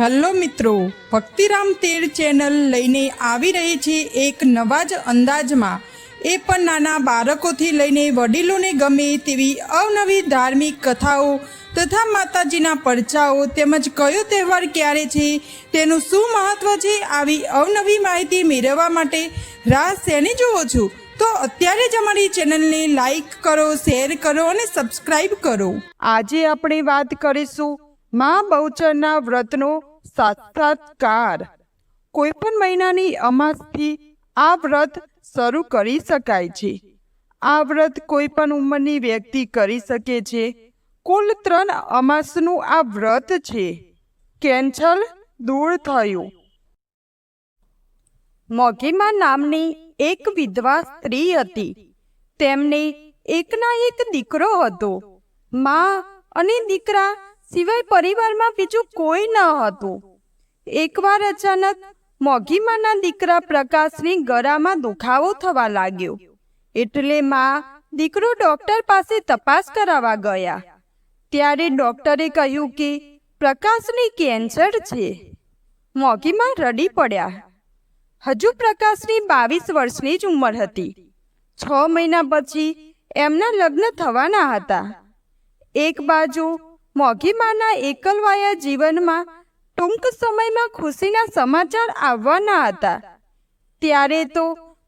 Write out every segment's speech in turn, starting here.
Hello મિત્રો, ભક્તિરામ તેર channel લઈને આવી રહી છે એક નવા જ અંદાજમાં. એ પણ નાના બાળકોથી લઈને વડીલોને ગમે તેવી અવનવી ધાર્મિક કથાઓ તથા માતાજીના પરચાઓ તેમજ કયો તહેવાર ક્યારે છે તેનું શું મહત્વ છે આવી અવનવી માહિતી મેળવવા માટે રાહ શેની જુઓ છો? તો અત્યારે જ અમારી ચેનલને લાઈક કરો, શેર કરો અને સબસ્ક્રાઈબ કરો. આજે આપણે વાત કરીશું મા બહુચરના વ્રતનો સાક્ષાત્કાર કોઈ પણ મહિનાની અમાસથી આ વ્રત શરૂ કરી શકાય છે. આ વ્રત કોઈ પણ ઉંમરની વ્યક્તિ કરી શકે છે. કુલ ત્રણ અમાસનું આ વ્રત છે. કેન્સર દૂર થયું. મોગીમા નામની એક વિધવા સ્ત્રી હતી. તેમને એકના એક દીકરો હતો. મા અને દીકરા સિવાય પરિવારમાં બીજું કોઈ ન હતું. એકવાર અચાનક મોગીમાના દીકરા પ્રકાશની ગળામાં દુખાવો થવા લાગ્યો. એટલે મા દીકરો ડોક્ટર પાસે તપાસ કરાવવા ગયા. ત્યારે ડોક્ટરે કહ્યું કે પ્રકાશની કેન્સર છે. મોઘીમાં રડી પડ્યા. હજુ પ્રકાશની બાવીસ વર્ષની જ ઉંમર હતી. છ મહિના પછી એમના લગ્ન થવાના હતા. એક બાજુ મોગીમાના એકલવાયા જીવનમાં ટૂંક સમયમાં ખુશીના સમાચાર આવવાના હતા. ત્યારે તો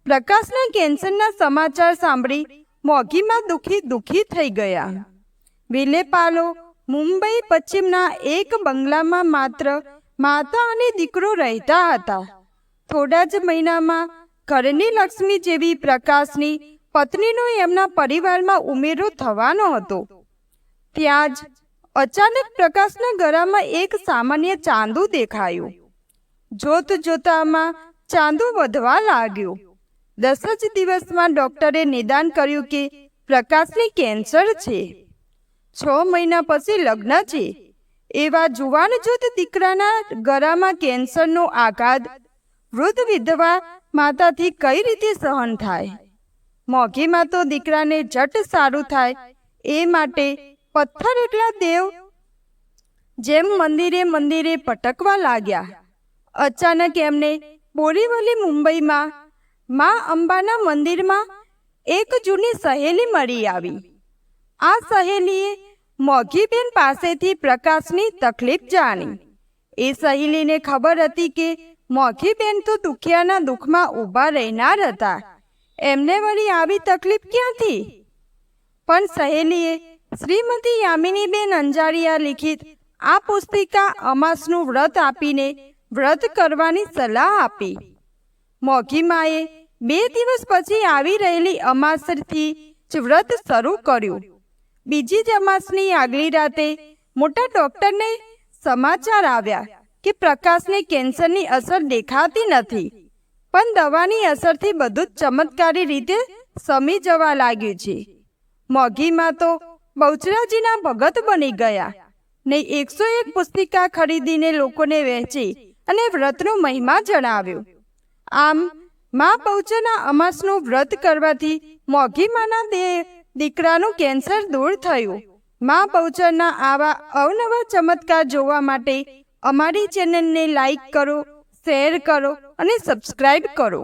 પ્રકાશના કેન્સરના સમાચાર સાંભળી મોઘીમાં દુખી દુખી થઈ ગયા. વિલેપાલો મુંબઈ પશ્ચિમના એક બંગલામાં માત્ર માતા અને દીકરો રહેતા હતા. થોડા જ મહિનામાં ઘરની લક્ષ્મી જેવી પ્રકાશની પત્નીનો એમના પરિવારમાં ઉમેરો થવાનો હતો. ત્યાં જ અચાનક પ્રકાશના ગળામાં એક સામાન્ય ચાંદુ દેખાયું. જોત જોતામાં ચાંદુ વધવા લાગ્યું. દસ જ દિવસમાં ડોક્ટરે નિદાન કર્યું કે પ્રકાશને કેન્સર છે. છ મહિના પછી લગ્ન છે. એવા જુવાન જૂથ દીકરાના ગળામાં કેન્સરનો આઘાત વૃદ્ધ વિધવા માતાથી કઈ રીતે સહન થાય? મોઘીમાં તો દીકરાને જટ સારું થાય એ માટે પથ્થર એટલા દેવ? જેમ મંદિરે મંદિરે પટકવા લાગ્યા, અચાનક એમને બોરીવલી મુંબઈમાં મા અંબાના મંદિરમાં એક જૂની સહેલી મળી આવી. આ સહેલીએ મોઘીબેન પાસેથી પ્રકાશની તકલીફ જાણી. એ સહેલીને ખબર હતી કે મોઘીબેન તો દુખિયાના દુઃખમાં ઊભા રહેનાર હતા. એમને વળી આવી તકલીફ ક્યાંથી? પણ સહેલીએ શ્રીમતી યામિનીબેન અંજારિયા લિખિત આ પુસ્તિકા અમાસનું વ્રત આપીને વ્રત કરવાની સલાહ આપી. મોઘીમાએ બે દિવસ પછી આવી રહેલી અમાસથી જ વ્રત શરૂ કર્યું. બીજી જ અમાસની આગલી રાતે મોટા ડોક્ટરને સમાચાર આવ્યા કે પ્રકાશને કેન્સરની અસર દેખાતી નથી, પણ દવાની અસરથી બધું ચમત્કારી રીતે સમી જવા લાગ્યું છે. મોઘીમાં તો બહુચરાજીના ભગત બની ગયા. ને એકસો એક પુસ્તિકા ખરીદીને લોકોને વહેંચી અને વ્રતનો મહિમા જણાવ્યો. આમ, મા બહુચરના અમાસનું વ્રત કરવાથી મોઘીમાના દે દીકરાનું કેન્સર દૂર થયું. મા બહુચરના આવા અવનવા ચમત્કાર જોવા માટે અમારી ચેનલને લાઈક કરો, શેર કરો અને સબસ્ક્રાઈબ કરો.